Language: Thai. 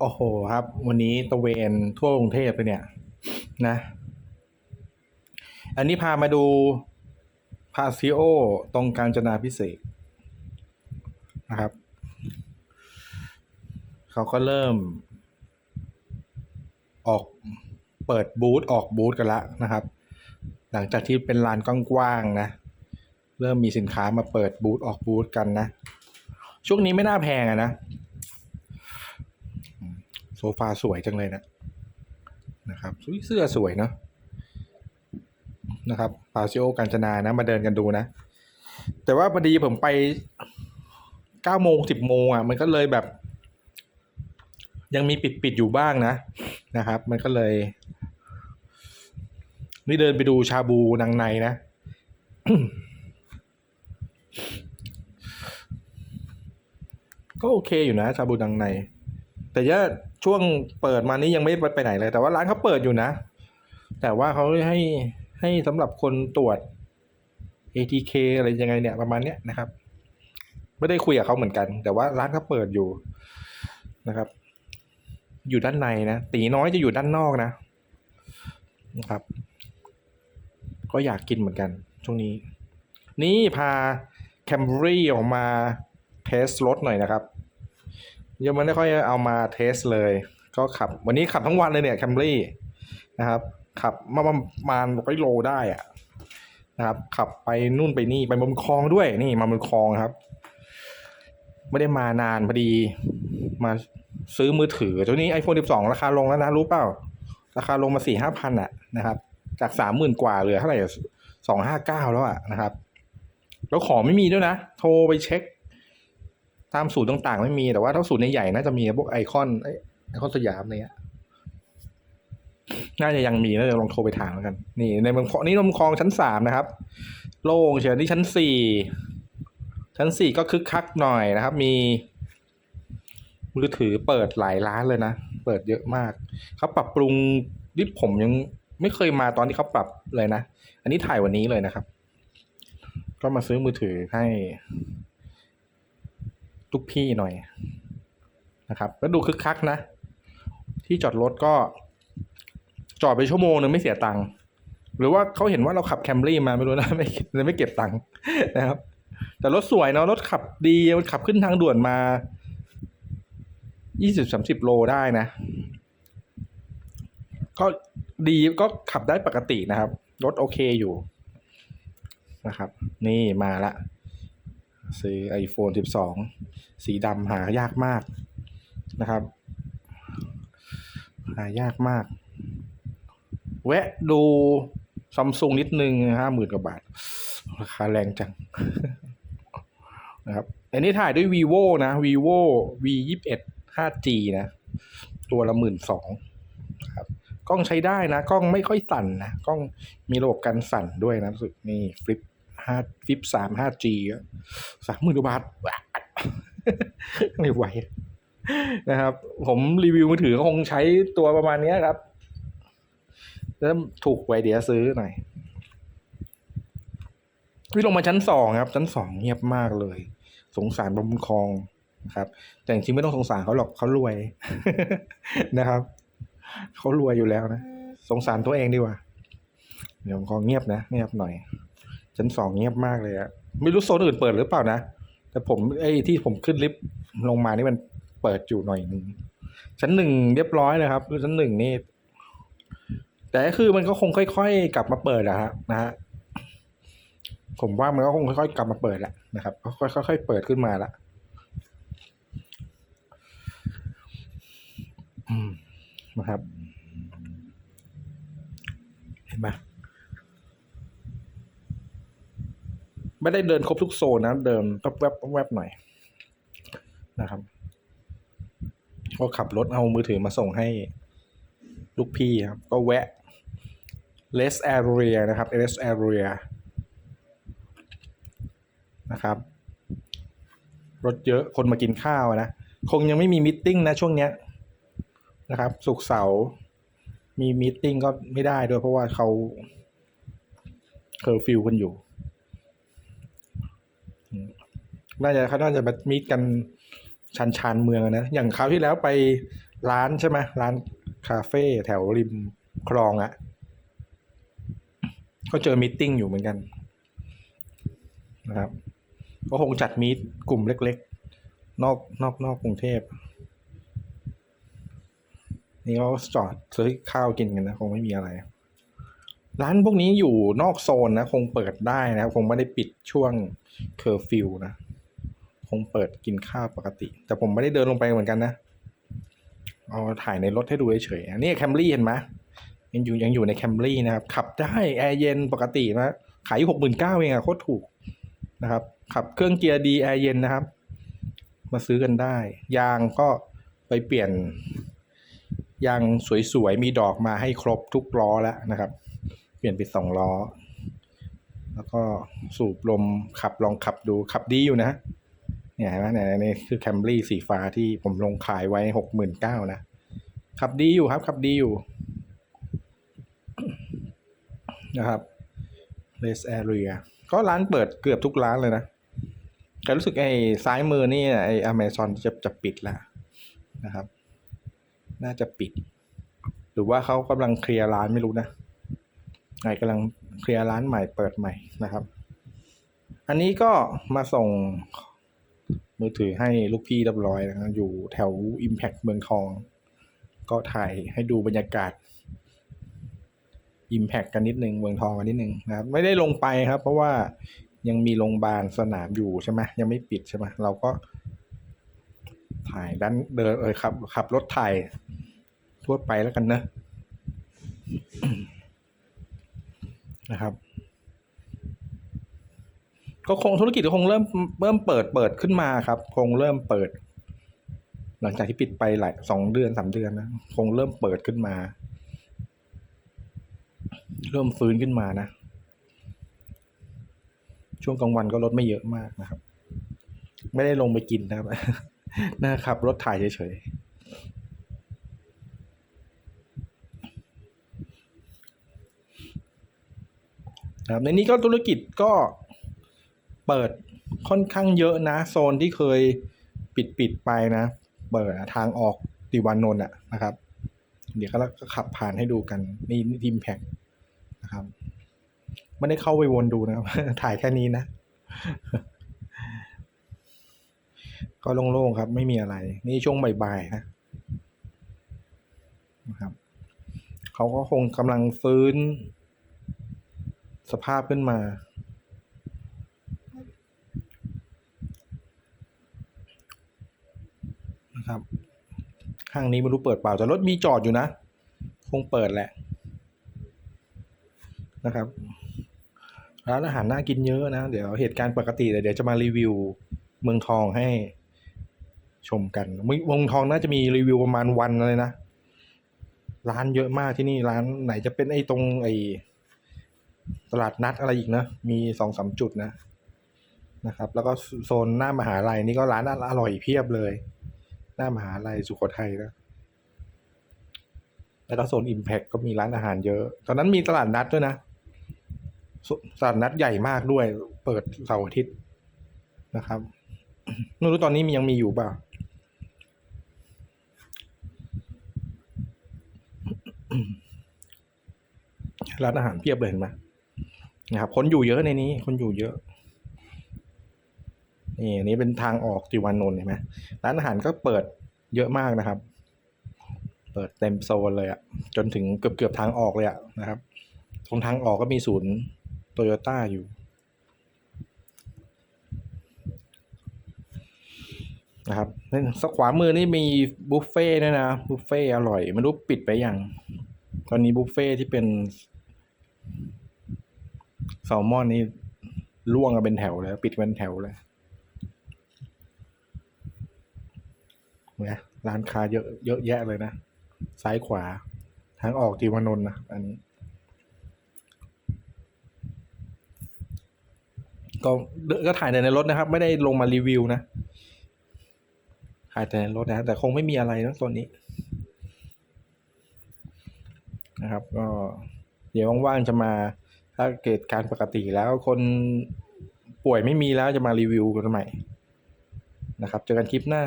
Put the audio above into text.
โอ้โหครับ วันนี้ตะเวนทั่วกรุงเทพไปเนี่ย นะ อันนี้พามาดูพาซิโอตรงการจนาพิเศษนะครับ เขาก็เริ่ม ออกเปิดบูธออกบูธกันละนะครับ หลังจากที่เป็นลานกว้างๆนะ เริ่มมีสินค้ามาเปิดบูธออกบูธกันนะ ช่วงนี้ไม่น่าแพงอะนะ โซฟาสวยจังเลยนะนะครับเสื้อสวยเนาะนะครับปาซิโอการจนานะ มาเดินกันดูนะ แต่ว่าพอดีผมไปเก้าโมงสิบโมงอะ มันก็เลยแบบ ยังมีปิดปิดอยู่บ้างนะนะครับ มันก็เลย นี่เดินไปดูชาบูนางในนะก็โอเคอยู่นะชาบูดังใน แต่ว่า ช่วงเปิดมานี้ยังไม่ไปไหนเลย แต่ว่าร้านเขาเปิดอยู่นะ แต่ว่าเขาให้ให้สำหรับคนตรวจ ATK อะไรยังไงเนี่ยประมาณเนี้ยนะครับ ไม่ได้คุยกับเขาเหมือนกัน แต่ว่าร้านเขาเปิดอยู่นะครับ อยู่ด้านในนะตีน้อยจะอยู่ด้านนอกนะนะครับ ก็อยากกินเหมือนกัน ช่วงนี้ นี่พาแคมบรีออกมาเทสรถหน่อยนะครับ ยังไม่ได้ค่อยเอามาเทสเลย ก็ขับ วันนี้ขับทั้งวันเลยเนี่ยแคมบรีนะครับ ขับมาประมาณร้อยโลได้อะนะครับ ขับไปนู่นไปนี่ไปบนคลองด้วยนี่มาบนคลองครับ ไม่ได้มานานพอดี มาซื้อมือถือตัวนี้ iPhone 12 ราคาลงแล้วนะ รู้เปล่า ราคาลงมาสี่ห้าพันอะนะครับ จากสามหมื่นกว่าเหลือเท่าไหร่สองห้าเก้าแล้วอะนะครับ แล้วของไม่มีด้วยนะ โทรไปเช็ค ตามศูนย์ต่างๆ ไม่มีแต่ว่าถ้าศูนย์ใหญ่ๆน่าจะมีพวกไอคอนไอคอนสยามเนี้ยน่าจะยังมีนะเดี๋ยวลองโทรไปถามแล้วกัน นี่ ในเมืองคลองนี่ลำคลองชั้นสามนะครับ โล่งเชียวนี่ชั้นสี่ชั้นสี่ก็คึกคักหน่อยนะครับ มีมือถือเปิดหลายร้านเลยนะ เปิดเยอะมากเขาปรับปรุงนี่ผมยังไม่เคยมาตอนที่เขาปรับเลยนะ อันนี้ถ่ายวันนี้เลยนะครับ ก็มาซื้อมือถือให้ ลูกพี่หน่อยนะครับก็ดูคึกคักนะ ที่จอดรถก็ จอดไปชั่วโมงหนึ่งไม่เสียตังค์หรือว่าเขาเห็นว่าเราขับแคมรี่มาไม่รู้นะไม่เลยไม่เก็บตังค์นะครับ แต่รถสวยเนาะรถขับดีมันขับขึ้นทางด่วนมายี่สิบสามสิบโลได้นะ ก็ดีก็ขับได้ปกตินะครับ รถโอเคอยู่นะครับ นี่มาละ ซื้อ iPhone 12 สีดำหายากมากนะครับ หายากมาก แวะดูซัมซุงนิดนึงห้าหมื่นกว่าบาท ราคาแรงจังนะครับ อันนี้ถ่ายด้วย vivo นะ vivo v 2 1 5g นะ ตัวละหมื่นสองครับ กล้องใช้ได้นะ กล้องไม่ค่อยสั่นนะ กล้องมีระบบกันสั่นด้วยนะสึกนี่ฟลิป ห้าฟิปสามห้า G สามหมื่นกว่าบาทไม่ไหวนะครับ ผมรีวิวมือถือคงใช้ตัวประมาณนี้ครับแล้วถูกไว้เดี๋ยวซื้อหน่อยพี่ลงมาชั้นสองครับ ชั้นสองเงียบมากเลย สงสารบนคลองนะครับ แต่จริงไม่ต้องสงสารเขาหรอกเขารวยนะครับเขารวยอยู่แล้วนะ สงสารตัวเองดีกว่า เดี๋ยวขอเงียบนะ เงียบหน่อย ชั้นสองเงียบมากเลยอะไม่รู้โซนอื่นเปิดหรือเปล่านะ แต่ผมไอ้ที่ผมขึ้นลิฟต์ลงมานี่มันเปิดอยู่หน่อยนึงชั้นหนึ่งเรียบร้อยนะครับคือชั้นหนึ่งนี่ แต่ก็คือมันก็คงค่อย ๆ กลับมาเปิดอะฮะนะฮะผมว่ามันก็คงค่อยๆกลับมาเปิดแหละนะครับค่อยๆเปิดขึ้นมาละนะครับ เห็นไหม ไม่ได้เดินครบทุกโซนนะ เดินแวบแวบๆแวบๆหน่อยนะครับ ก็ขับรถเอามือถือมาส่งให้ลูกพี่ครับ ก็แวะ less area นะครับ less area นะครับ รถเยอะคนมากินข้าวนะ คงยังไม่มีมิทติ้งนะช่วงเนี้ยนะครับ สุกเสาร์มีมิทติ้งก็ไม่ได้ด้วยเพราะว่าเขาเคอร์ฟิวกันอยู่อืม น่าจะเขาน่าจะมามีตกันชันชานเมืองนะ อย่างคราวที่แล้วไปร้านใช่ไหมร้านคาเฟ่แถวริมคลองอะก็เจอมิทติ้งอยู่เหมือนกันนะครับ ก็คงจัดมีตกลุ่มเล็กๆ นอกนอกนอกกรุงเทพ นี่เขาจอดซื้อข้าวกินกันนะ คงไม่มีอะไร ร้านพวกนี้อยู่นอกโซนนะ คงเปิดได้นะ คงไม่ได้ปิดช่วงเคอร์ฟิวนะ คงเปิดกินข้าวปกติ แต่ผมไม่ได้เดินลงไปเหมือนกันนะ เอาถ่ายในรถให้ดูเฉยๆอันนี้แคมรี่เห็นไหมยังอยู่ยังอยู่ในแคมรี่นะครับ ขับได้แอร์เย็นปกตินะขายหกหมื่นเก้าเองอะโคตรถูกนะครับ ขับเครื่องเกียร์ดีแอร์เย็นนะครับ มาซื้อกันได้ ยางก็ไปเปลี่ยน ยางสวยๆ มีดอกมาให้ครบทุกล้อแล้วนะครับ เปลี่ยนเป็นสองล้อ แล้วก็สูบลมขับลองขับดูขับดีอยู่นะ เนี่ยเห็นไหมเนี่ยนี่คือแคมรี่สีฟ้าที่ผมลงขายไว้หกหมื่นเก้านะขับดีอยู่ครับขับดีอยู่ นะครับ Rest Area ก็ร้านเปิดเกือบทุกร้านเลยนะแต่รู้สึกไอ้ซ้ายมือนี่ไอ้ Amazon จะจะปิดแล้วนะครับ น่าจะปิด หรือว่าเขากำลังเคลียร์ร้านไม่รู้นะไงกำลังเคลียร์ร้านใหม่เปิดใหม่นะครับ อันนี้ก็มาส่ง มือถือให้ลูกพี่เรียบร้อยนะครับอยู่แถว Impact เมืองทอง ก็ถ่ายให้ดูบรรยากาศ Impact กันนิดนึงเมืองทองกันนิดนึงนะครับ ไม่ได้ลงไปครับ เพราะว่ายังมีโรงพยาบาลสนามอยู่ใช่ไหมยังไม่ปิดใช่ไหมเราก็ ถ่ายด้านเดินเออขับขับรถถ่ายทั่วไปแล้วกันนะนะครับ ก็คงธุรกิจก็คงเริ่มเริ่มเปิดเปิดขึ้นมาครับ คงเริ่มเปิด หลังจากที่ปิดไปหลายสองเดือนสามเดือนนะคงเริ่มเปิดขึ้นมา เริ่มฟื้นขึ้นมานะ ช่วงกลางวันก็รถไม่เยอะมากนะครับ ไม่ได้ลงไปกินนะครับนะครับรถถ่ายเฉยๆครับในนี้ก็ธุรกิจก็ เปิดค่อนข้างเยอะนะ โซนที่เคยปิดปิดไปนะ เปิดทางออกติวานนท์อะนะครับ เดี๋ยวก็ขับผ่านให้ดูกันนี่ทีมแพ็กนะครับไม่ได้เข้าไปวนดูนะครับ ถ่ายแค่นี้นะ ก็โล่งๆครับ ไม่มีอะไร นี่ช่วงบ่ายๆนะนะครับเขาก็คงกำลังฟื้น สภาพขึ้นมา นะครับห้างนี้ไม่รู้เปิดเปล่าแต่รถมีจอดอยู่นะ คงเปิดแหละนะครับร้านอาหารน่ากินเยอะนะ เดี๋ยวเหตุการณ์ปกติเดี๋ยวจะมารีวิวเมืองทองให้ชมกันเมืองทองน่าจะมีรีวิวประมาณวันเลยนะ ร้านเยอะมากที่นี่ร้านไหนจะเป็นไอ้ตรงไอ้ตลาดนัดอะไรอีกนะ มีสองสามจุดนะนะครับ แล้วก็โซนหน้ามหาลัยนี่ก็ร้านอร่อยเพียบเลย หน้ามหาลัยสุโขทัยนะแล้วก็โซนอิมแพ t ก็มีร้านอาหารเยอะ ตอนนั้นมีตลาดนัดด้วยนะ ตลาดนัดใหญ่มากด้วย เปิดเสาร์อาทิตย์นะครับ ไม่รู้ตอนนี้มียังมีอยู่เปล่าร้านอาหารเพียบเลยเห็นไหมนะครับ คนอยู่เยอะในนี้ คนอยู่เยอะ นี่อันนี้เป็นทางออกติวานนท์เห็นไหมร้านอาหารก็เปิดเยอะมากนะครับ เปิดเต็มโซนเลยอะจนถึงเกือบเกือบทางออกเลยอะนะครับ ตรงทางออกก็มีศูนย์โตโยต้าอยู่ นะครับนี่สักขวามือนี่มีบุฟเฟ่ด้วยนะบุฟเฟ่อร่อยไม่รู้ปิดไปยัง ตอนนี้บุฟเฟ่ที่เป็นแซลมอนนี่ล่วงกันเป็นแถวเลย ปิดเป็นแถวเลย นี่ยร้านค้าเยอะเยอะแยะเลยนะ ซ้ายขวา ทางออกติวานนท์นะ อันนี้ ก็ก็ถ่ายแต่ในรถนะครับ ไม่ได้ลงมารีวิวนะ ถ่ายแต่ในรถนะ แต่คงไม่มีอะไรนะตัวนี้ นะครับ ก็ เดี๋ยวว่างๆจะมา ถ้าเกิดการปกติแล้วคนป่วยไม่มีแล้วจะมารีวิวกันใหม่นะครับ เจอกันคลิปหน้า